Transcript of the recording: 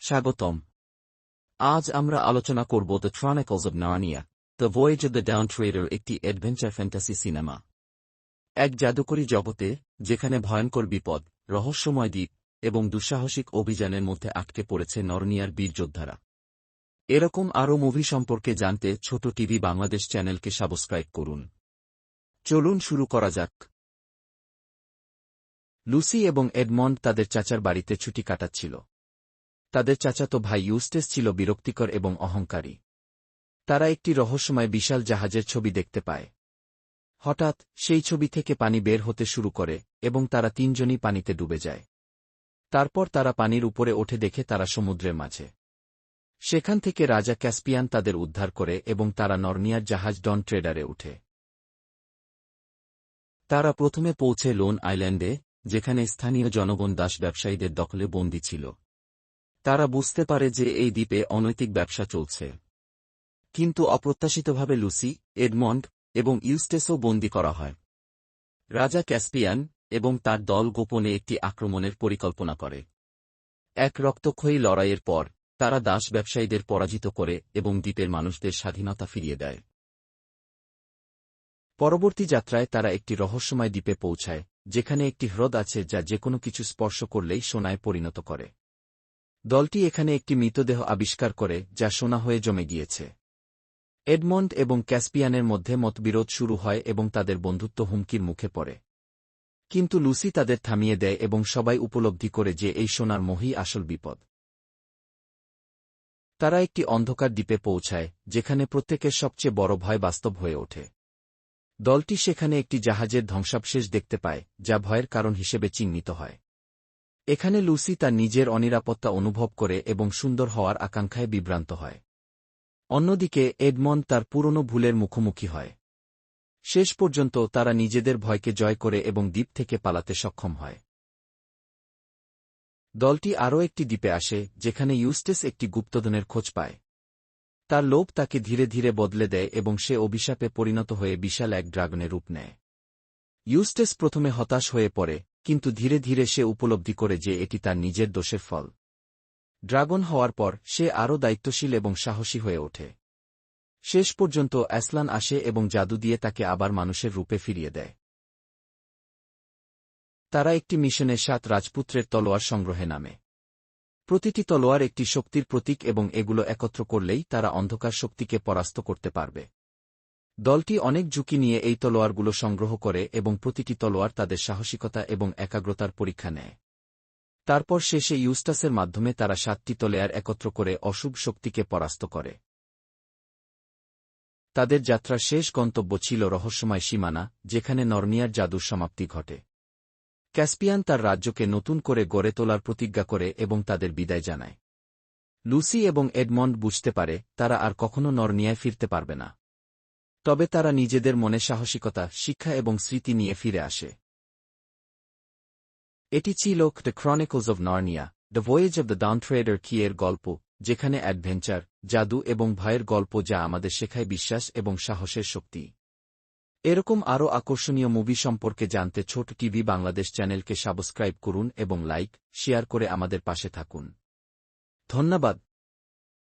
স্বাগতম। আজ আমরা আলোচনা করব the Chronicles of Narnia the Voyage of the Dawn Treader একটি অ্যাডভেঞ্চার ফ্যান্টাসি সিনেমা এক জাদুকরী জগতে, যেখানে ভয়ঙ্কর বিপদ, রহস্যময় দ্বীপ এবং দুঃসাহসিক অভিযানের মধ্যে আটকে পড়েছে নরনিয়ার বীর যোদ্ধারা। এরকম আরও মুভি সম্পর্কে জানতে ছোট টিভি বাংলাদেশ চ্যানেলকে সাবস্ক্রাইব করুন। চলুন শুরু করা যাক। লুসি এবং এডমন্ড তাদের চাচার বাড়িতে ছুটি কাটাচ্ছিল। তাদের চাচাতো ভাই ইউস্টেস ছিল বিরক্তিকর এবং অহংকারী। তারা একটি রহস্যময় বিশাল জাহাজের ছবি দেখতে পায়। হঠাৎ, সেই ছবি থেকে পানি বের হতে শুরু করে এবং তারা তিনজনই পানিতে ডুবে যায়। তারপর তারা পানির উপরে ওঠে দেখে তারা সমুদ্রের মাঝে। সেখান থেকে রাজা ক্যাসপিয়ান তাদের উদ্ধার করে এবং তারা নর্নিয়ার জাহাজ ডন ট্রেডারে উঠে। তারা প্রথমে পৌঁছে লোন আইল্যান্ডে, যেখানে স্থানীয় জনগণ দাস ব্যবসায়ীদের দখলে বন্দী ছিল। তারা বুঝতে পারে যে এই দ্বীপে অনৈতিক ব্যবসা চলছে। কিন্তু অপ্রত্যাশিতভাবে লুসি, এডমন্ড এবং ইউস্টেসও বন্দী করা হয়। রাজা ক্যাসপিয়ান এবং তার দল গোপনে একটি আক্রমণের পরিকল্পনা করে। এক রক্তক্ষয়ী লড়াইয়ের পর, তারা দাস ব্যবসায়ীদের পরাজিত করে এবং দ্বীপের মানুষদের স্বাধীনতা ফিরিয়ে দেয়। পরবর্তী যাত্রায় তারা একটি রহস্যময় দ্বীপে পৌঁছায়, যেখানে একটি হ্রদ আছে যা যেকোনো কিছু স্পর্শ করলেই সোনায় পরিণত করে। দলটি এখানে একটি মৃতদেহ আবিষ্কার করে, যা সোনা হয়ে জমে গিয়েছে। এডমন্ড এবং ক্যাসপিয়ানের মধ্যে মতবিরোধ শুরু হয় এবং তাদের বন্ধুত্ব হুমকির মুখে পড়ে। কিন্তু লুসি তাদের থামিয়ে দেয় এবং সবাই উপলব্ধি করে যে এই সোনার মহি আসল বিপদ। তারা একটি অন্ধকার দ্বীপে পৌঁছায়, যেখানে প্রত্যেকের সবচেয়ে বড় ভয় বাস্তব হয়ে ওঠে। দলটি সেখানে একটি জাহাজের ধ্বংসাবশেষ দেখতে পায়, যা ভয়ের কারণ হিসেবে চিহ্নিত হয়। এখানে লুসি তার নিজের অনিরাপত্তা অনুভব করে এবং সুন্দর হওয়ার আকাঙ্ক্ষায় বিভ্রান্ত হয়। অন্যদিকে, এডমন্ড তার পুরনো ভুলের মুখোমুখি হয়। শেষ পর্যন্ত তারা নিজেদের ভয়কে জয় করে এবং দ্বীপ থেকে পালাতে সক্ষম হয়। দলটি আরও একটি দ্বীপে আসে, যেখানে ইউস্টেস একটি গুপ্তধনের খোঁজ পায়। তার লোভ তাকে ধীরে ধীরে বদলে দেয় এবং সে অভিশাপে পরিণত হয়ে বিশাল এক ড্রাগনের রূপ নেয়। ইউস্টেস প্রথমে হতাশ হয়ে পড়ে কিন্তু ধীরে ধীরে সে উপলব্ধি করে যে এটি তার নিজের দোষের ফল। ড্রাগন হওয়ার পর সে আরও দায়িত্বশীল এবং সাহসী হয়ে ওঠে। শেষ পর্যন্ত অ্যাসলান আসে এবং জাদু দিয়ে তাকে আবার মানুষের রূপে ফিরিয়ে দেয়। তারা একটি মিশনে সাত রাজপুত্রের তলোয়ার সংগ্রহে নামে। প্রতিটি তলোয়ার একটি শক্তির প্রতীক এবং এগুলো একত্র করলেই তারা অন্ধকার শক্তিকে পরাস্ত করতে পারবে। দলটি অনেক ঝুঁকি নিয়ে এই তলোয়ারগুলো সংগ্রহ করে এবং প্রতিটি তলোয়ার তাদের সাহসিকতা এবং একাগ্রতার পরীক্ষা নেয়। তারপর শেষে ইউস্টাসের মাধ্যমে তারা সাতটি তলেয়ার একত্র করে অশুভ শক্তিকে পরাস্ত করে। তাদের যাত্রার শেষ গন্তব্য ছিল রহস্যময় সীমানা, যেখানে নর্নিয়ার জাদুর সমাপ্তি ঘটে। ক্যাসপিয়ান তার রাজ্যকে নতুন করে গড়ে তোলার প্রতিজ্ঞা করে এবং তাদের বিদায় জানায়। লুসি এবং এডমন্ড বুঝতে পারে, তারা আর কখনো নর্নিয়ায় ফিরতে পারবে না। তবে তারা নিজেদের মনে সাহসিকতা, শিক্ষা এবং স্মৃতি নিয়ে ফিরে আসে। এটি ছিল the Chronicles of Narnia the Voyage of the Dawn Treader কি এর গল্প, যেখানে অ্যাডভেঞ্চার, জাদু এবং ভয়ের গল্প যা আমাদের শেখায় বিশ্বাস এবং সাহসের শক্তি। এরকম আরও আকর্ষণীয় মুভি সম্পর্কে জানতে ছোট টিভি বাংলাদেশ চ্যানেলকে সাবস্ক্রাইব করুন এবং লাইক, শেয়ার করে আমাদের পাশে থাকুন। ধন্যবাদ।